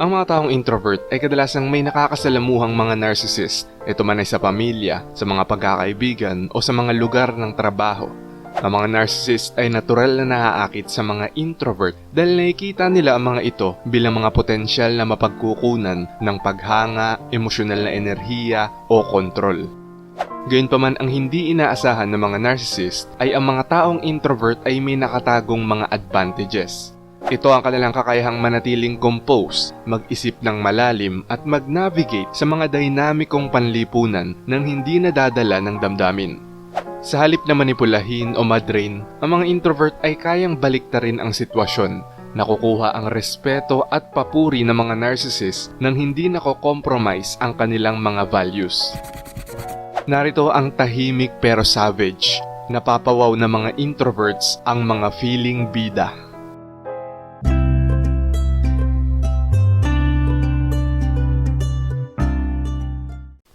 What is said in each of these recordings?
Ang mga taong introvert ay kadalasang may nakakasalamuhang mga narcissist. Ito man ay sa pamilya, sa mga pagkakaibigan o sa mga lugar ng trabaho. Ang mga narcissist ay natural na naaakit sa mga introvert dahil nakikita nila ang mga ito bilang mga potensyal na mapagkukunan ng paghanga, emosyonal na enerhiya o kontrol. Gayunpaman ang hindi inaasahan ng mga narcissist ay ang mga taong introvert ay may nakatagong mga advantages. Ito ang kanilang kakayahang manatiling compose, mag-isip ng malalim at mag-navigate sa mga dinamikong panlipunan nang hindi nadadala ng damdamin. Sa halip na manipulahin o madrain, ang mga introvert ay kayang baliktarin ang sitwasyon. Nakukuha ang respeto at papuri ng mga narcissist nang hindi nako-compromise ang kanilang mga values. Narito ang tahimik pero savage. Napapawaw ng mga introverts ang mga feeling bida.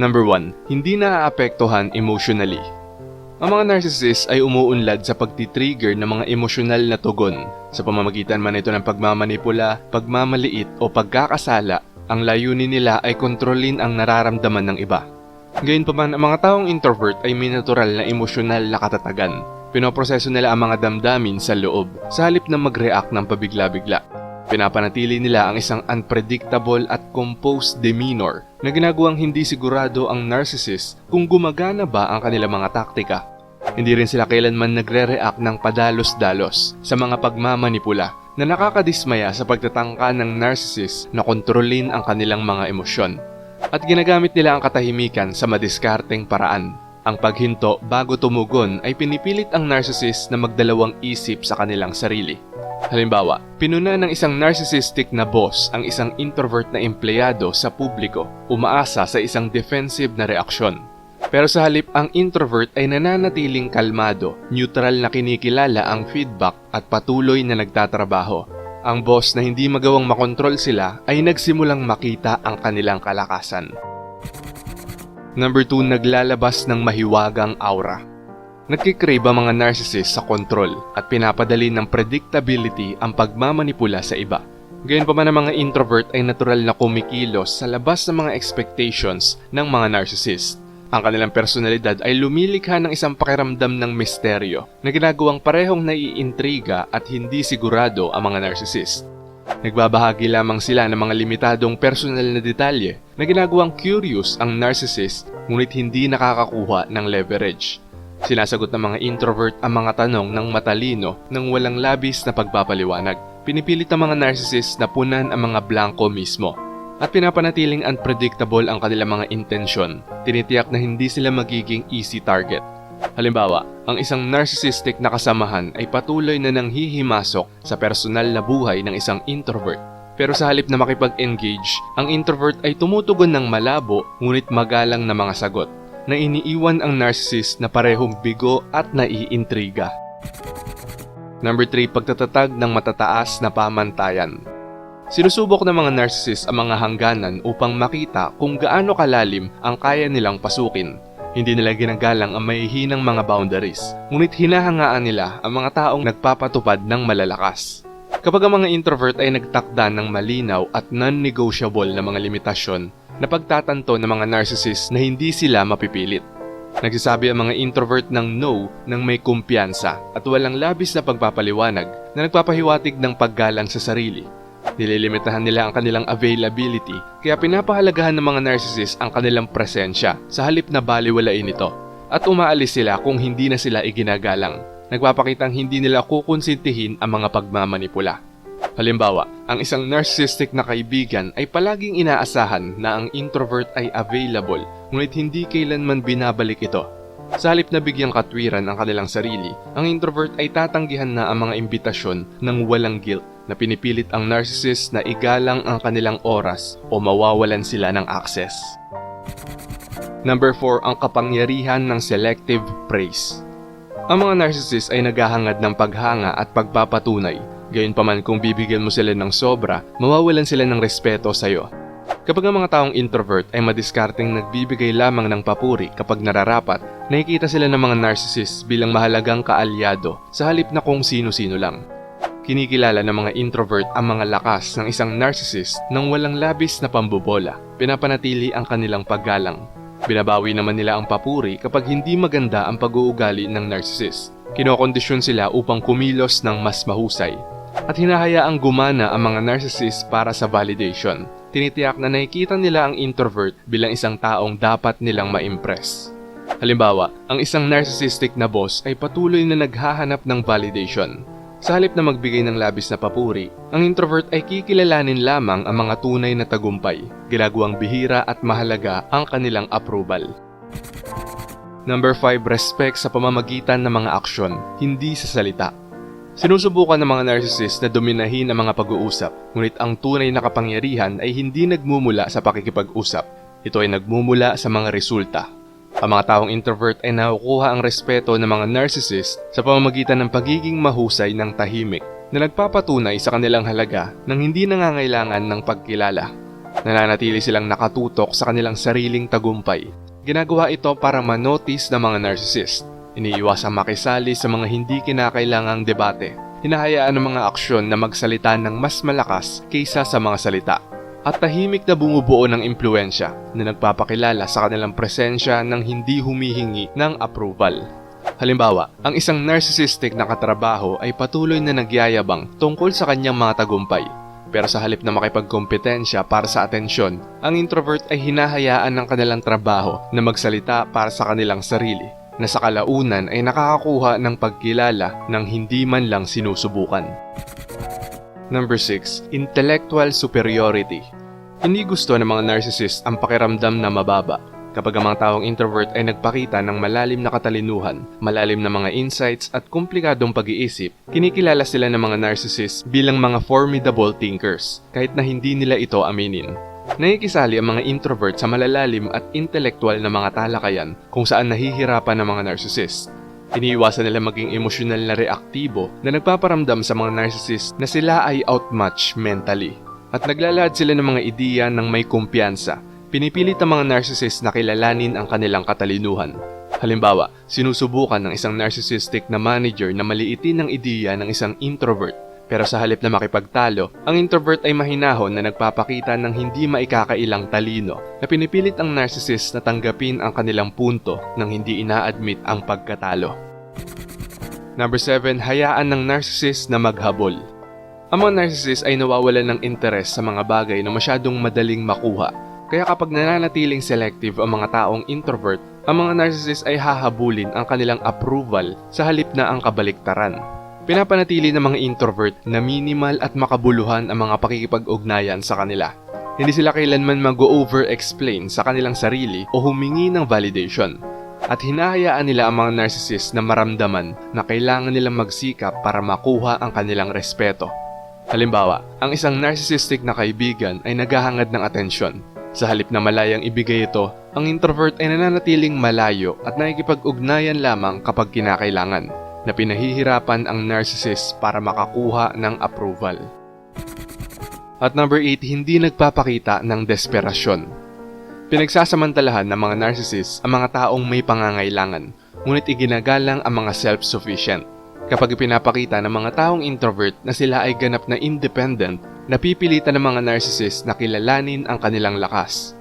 Number 1. Hindi naaapektuhan emotionally. Ang mga narcissist ay umuunlad sa pagtitrigger ng mga emosyonal na tugon. Sa pamamagitan man ito ng pagmamanipula, pagmamaliit o pagkakasala, ang layunin nila ay kontrolin ang nararamdaman ng iba. Gayunpaman, ang mga taong introvert ay may natural na emosyonal na katatagan. Pinoproseso nila ang mga damdamin sa loob sa halip na mag-react ng pabigla-bigla. Pinapanatili nila ang isang unpredictable at composed demeanor na ginagawang hindi sigurado ang narcissist kung gumagana ba ang kanilang mga taktika. Hindi rin sila kailanman nagre-react ng padalos-dalos sa mga pagmamanipula na nakakadismaya sa pagtatangka ng narcissist na kontrolin ang kanilang mga emosyon. At ginagamit nila ang katahimikan sa madiskarteng paraan. Ang paghinto bago tumugon ay pinipilit ang narcissist na magdalawang isip sa kanilang sarili. Halimbawa, pinuna ng isang narcissistic na boss ang isang introvert na empleyado sa publiko, umaasa sa isang defensive na reaksyon. Pero sa halip ang introvert ay nananatiling kalmado, neutral na kinikilala ang feedback at patuloy na nagtatrabaho. Ang boss na hindi magawang makontrol sila ay nagsimulang makita ang kanilang kalakasan. Number 2, naglalabas ng mahiwagang aura. Nagkikrave ang mga narcissist sa control at pinapadali ng predictability ang pagmamanipula sa iba. Gayon pa man ang mga introvert ay natural na kumikilos sa labas ng mga expectations ng mga narcissist. Ang kanilang personalidad ay lumilikha ng isang pakiramdam ng misteryo na ginagawang parehong naiintriga at hindi sigurado ang mga narcissist. Nagbabahagi lamang sila ng mga limitadong personal na detalye na ginagawang curious ang narcissist ngunit hindi nakakakuha ng leverage. Sinasagot ng mga introvert ang mga tanong ng matalino nang walang labis na pagpapaliwanag. Pinipilit ng mga narcissist na punan ang mga blanco mismo at pinapanatiling unpredictable ang kanilang mga intensyon. Tinitiyak na hindi sila magiging easy target. Halimbawa, ang isang narcissistic na kasamahan ay patuloy na nanghihimasok sa personal na buhay ng isang introvert. Pero sa halip na makipag-engage, ang introvert ay tumutugon ng malabo ngunit magalang na mga sagot na iniiwan ang narcissist na parehong bigo at naiintriga. Number 3, pagtatatag ng matataas na pamantayan. Sinusubok ng mga narcissist ang mga hangganan upang makita kung gaano kalalim ang kaya nilang pasukin. Hindi nila ginagalang ang mahihinang mga boundaries, ngunit hinahangaan nila ang mga taong nagpapatupad ng malalakas. Kapag ang mga introvert ay nagtakda ng malinaw at non-negotiable na mga limitasyon, napagtatanto ng mga narcissist na hindi sila mapipilit. Nagsasabi ang mga introvert ng no nang may kumpiyansa at walang labis na pagpapaliwanag na nagpapahiwatig ng paggalang sa sarili. Nililimitahan nila ang kanilang availability kaya pinapahalagahan ng mga narcissist ang kanilang presensya sa halip na baliwalain ito at umaalis sila kung hindi na sila iginagalang. Nagpapakitang hindi nila kukonsintihin ang mga pagmamanipula. Halimbawa, ang isang narcissistic na kaibigan ay palaging inaasahan na ang introvert ay available ngunit hindi kailanman binabalik ito. Sa halip na bigyang katwiran ang kanilang sarili, ang introvert ay tatanggihan na ang mga imbitasyon ng walang guilt na pinipilit ang narcissist na igalang ang kanilang oras o mawawalan sila ng access. Number 4, ang kapangyarihan ng selective praise. Ang mga narcissist ay naghahangad ng paghanga at pagpapatunay Gayunpaman kung bibigyan mo sila ng sobra, mawawalan sila ng respeto sa iyo. Kapag ang mga taong introvert ay madiskarteng nagbibigay lamang ng papuri kapag nararapat, nakikita sila ng mga narcissists bilang mahalagang kaalyado sa halip na kung sino-sino lang. Kinikilala ng mga introvert ang mga lakas ng isang narcissist nang walang labis na pambobola. Pinapanatili ang kanilang paggalang. Binabawi naman nila ang papuri kapag hindi maganda ang pag-uugali ng narcissist. Kinokondisyon sila upang kumilos ng mas mahusay. At hinahayaang gumana ang mga narcissist para sa validation. Tinitiyak na nakikita nila ang introvert bilang isang taong dapat nilang ma-impress. Halimbawa, ang isang narcissistic na boss ay patuloy na naghahanap ng validation. Sa halip na magbigay ng labis na papuri, ang introvert ay kikilalanin lamang ang mga tunay na tagumpay, ginagawang bihira at mahalaga ang kanilang approval. Number 5, respect sa pamamagitan ng mga aksyon, hindi sa salita. Sinusubukan ng mga narcissist na dominahin ang mga pag-uusap, ngunit ang tunay na kapangyarihan ay hindi nagmumula sa pakikipag-usap. Ito ay nagmumula sa mga resulta. Ang mga taong introvert ay nakukuha ang respeto ng mga narcissist sa pamamagitan ng pagiging mahusay ng tahimik na nagpapatunay sa kanilang halaga nang hindi nangangailangan ng pagkilala. Nananatili silang nakatutok sa kanilang sariling tagumpay. Ginagawa ito para manotice ng mga narcissist. Iniiwasang makisali sa mga hindi kinakailangang debate. Hinahayaan ng mga aksyon na magsalita ng mas malakas kaysa sa mga salita at tahimik na bumubuo ng impluensya na nagpapakilala sa kanilang presensya ng hindi humihingi ng approval. Halimbawa, ang isang narcissistic na katrabaho ay patuloy na nagyayabang tungkol sa kanyang mga tagumpay. Pero sa halip na makipagkompetensya para sa atensyon, ang introvert ay hinahayaan ng kanilang trabaho na magsalita para sa kanilang sarili, na sa kalaunan ay nakakakuha ng pagkilala ng hindi man lang sinusubukan. Number 6. Intellectual superiority. Hindi gusto ng mga narcissist ang pakiramdam na mababa. Kapag ang mga taong introvert ay nagpakita ng malalim na katalinuhan, malalim na mga insights at komplikadong pag-iisip, kinikilala sila ng mga narcissist bilang mga formidable thinkers, kahit na hindi nila ito aminin. Nakikisali ang mga introvert sa malalalim at intelektual na mga talakayan kung saan nahihirapan ng mga narcissist. Iniiwasan nila maging emosyonal na reaktibo na nagpaparamdam sa mga narcissist na sila ay outmatched mentally. At naglalahad sila ng mga ideya ng may kumpiyansa. Pinipilit ang mga narcissist na kilalanin ang kanilang katalinuhan. Halimbawa, sinusubukan ng isang narcissistic na manager na maliitin ang ideya ng isang introvert. Pero sa halip na makipagtalo, ang introvert ay mahinahon na nagpapakita ng hindi maikakailang talino na pinipilit ang narcissist na tanggapin ang kanilang punto nang hindi ina-admit ang pagkatalo. Number 7, hayaan ng narcissist na maghabol. Ang mga narcissist ay nawawalan ng interes sa mga bagay na masyadong madaling makuha. Kaya kapag nananatiling selective ang mga taong introvert, ang mga narcissist ay hahabulin ang kanilang approval sa halip na ang kabaliktaran. Pinapanatili ng mga introvert na minimal at makabuluhan ang mga pakikipag-ugnayan sa kanila. Hindi sila kailanman mag-over-explain sa kanilang sarili o humingi ng validation. At hinahayaan nila ang mga narcissist na maramdaman na kailangan nilang magsikap para makuha ang kanilang respeto. Halimbawa, ang isang narcissistic na kaibigan ay naghahangad ng atensyon. Sa halip na malayang ibigay ito, ang introvert ay nananatiling malayo at nakikipag-ugnayan lamang kapag kinakailangan na pinahihirapan ang narcissist para makakuha ng approval. At number 8, hindi nagpapakita ng desperasyon. Pinagsasamantalahan ng mga narcissist ang mga taong may pangangailangan, ngunit iginagalang ang mga self-sufficient. Kapag ipinapakita ng mga taong introvert na sila ay ganap na independent, napipilitan ng mga narcissist na kilalanin ang kanilang lakas.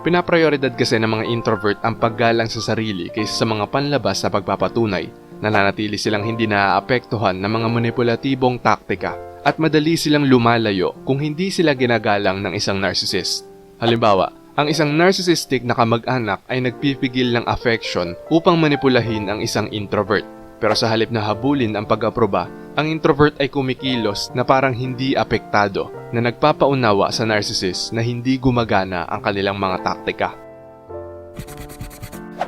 Pinaprioridad kasi ng mga introvert ang paggalang sa sarili kaysa sa mga panlabas na pagpapatunay nananatili silang hindi naaapektuhan ng mga manipulatibong taktika at madali silang lumalayo kung hindi sila ginagalang ng isang narcissist. Halimbawa, ang isang narcissistic na kamag-anak ay nagpipigil ng affection upang manipulahin ang isang introvert. Pero sa halip na habulin ang pag-aproba, ang introvert ay kumikilos na parang hindi apektado na nagpapaunawa sa narcissist na hindi gumagana ang kanilang mga taktika.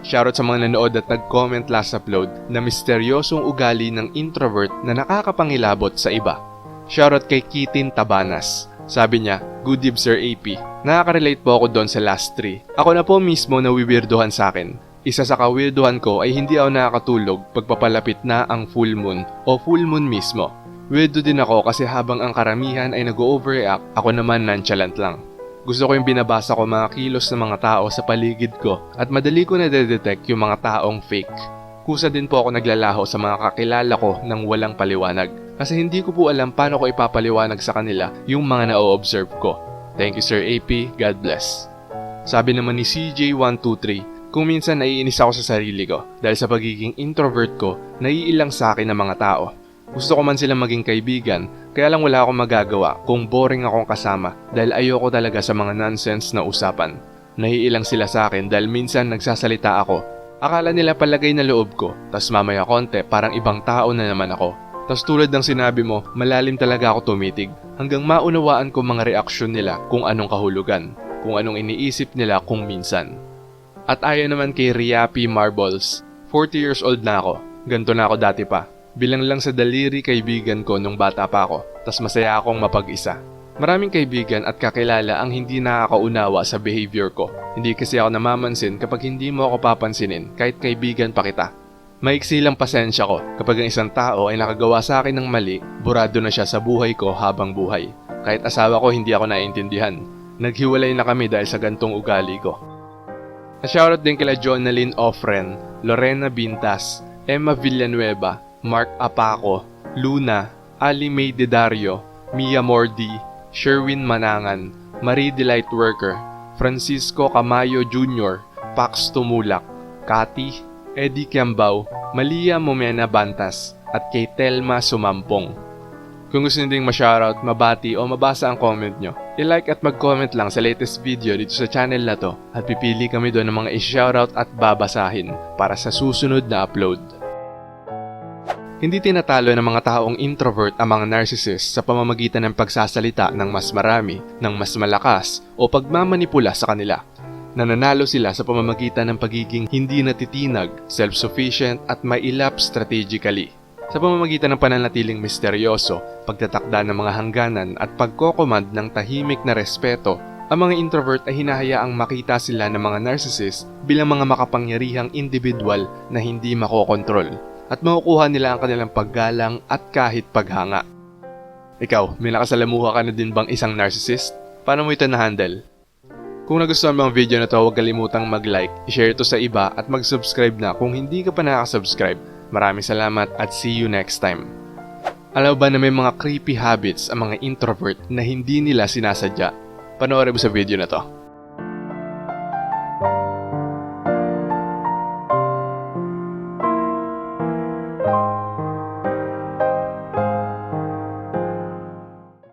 Shoutout sa mga nanood at nag-comment last upload na misteryosong ugali ng introvert na nakakapangilabot sa iba. Shoutout kay Kitin Tabanas. Sabi niya, Good eve Sir AP. Nakaka-relate po ako doon sa last three. Ako na po mismo na wiwirduhan sa akin. Isa sa kawirduhan ko ay hindi ako nakakatulog pagpapalapit na ang full moon o full moon mismo. Weirdo din ako kasi habang ang karamihan ay nag-overreact, ako naman nonchalant lang. Gusto ko yung binabasa ko mga kilos ng mga tao sa paligid ko at madali ko na detect yung mga taong fake. Kusa din po ako naglalaho sa mga kakilala ko ng walang paliwanag. kasi hindi ko po alam paano ko ipapaliwanag sa kanila yung mga na-observe ko. Thank you Sir AP, God bless. Sabi naman ni CJ123, kung minsan naiinis ako sa sarili ko dahil sa pagiging introvert ko, naiilang sa akin ng mga tao. Gusto ko man silang maging kaibigan, kaya lang wala akong magagawa kung boring akong kasama dahil ayoko talaga sa mga nonsense na usapan. Naiilang sila sa akin dahil minsan nagsasalita ako. Akala nila palagay na loob ko, tas mamaya konti parang ibang tao na naman ako. Tas tulad ng sinabi mo, malalim talaga ako tumitig hanggang maunawaan ko mga reaksyon nila kung anong kahulugan, kung anong iniisip nila kung minsan. At ayon naman kay Riapi Marbles, 40 years old na ako, ganto na ako dati pa. Bilang lang sa daliri kaibigan ko nung bata pa ako, tas masaya akong mapag-isa. Maraming kaibigan at kakilala ang hindi nakakaunawa sa behavior ko. Hindi kasi ako namamansin kapag hindi mo ako papansinin kahit kaibigan pa kita. Maiksi lang pasensya ko kapag ang isang tao ay nakagawa sa akin ng mali, burado na siya sa buhay ko habang buhay. Kahit asawa ko hindi ako naiintindihan. Naghiwalay na kami dahil sa gantong ugali ko. Na-shoutout din kila Jonalyn Offren, Lorena Bintas, Emma Villanueva, Mark Apaco, Luna, Ali May Dedario, Mia Mordi, Sherwin Manangan, Marie Delight Worker, Francisco Camayo Jr., Pax Tumulak, Kati, Eddie Kiambao, Malia Momena Bantas, at kay Telma Sumampong. Kung gusto nyo ding ma-shoutout, mabati o mabasa ang comment nyo, i-like at mag-comment lang sa latest video dito sa channel na to at pipili kami doon ng mga i-shoutout at babasahin para sa susunod na upload. Hindi tinatalo ng mga taong introvert ang mga narcissist sa pamamagitan ng pagsasalita ng mas marami, ng mas malakas o pagmamanipula sa kanila. Nananalo sila sa pamamagitan ng pagiging hindi natitinag, self-sufficient at mailap strategically. Sa pamamagitan ng pananatiling misteryoso, pagtatakda ng mga hangganan at pagkokomand ng tahimik na respeto, ang mga introvert ay hinahayaang makita sila ng mga narcissist bilang mga makapangyarihang individual na hindi makokontrol at makukuha nila ang kanilang paggalang at kahit paghanga. Ikaw, may nakasalamuha ka na din bang isang narcissist? Paano mo ito na-handle? Kung nagustuhan mo ang video na to, huwag kalimutang mag-like, i-share ito sa iba at mag-subscribe na kung hindi ka pa nakaka-subscribe. Maraming salamat at see you next time. Alam ba na may mga creepy habits ang mga introvert na hindi nila sinasadya? Panoorin mo sa video na to.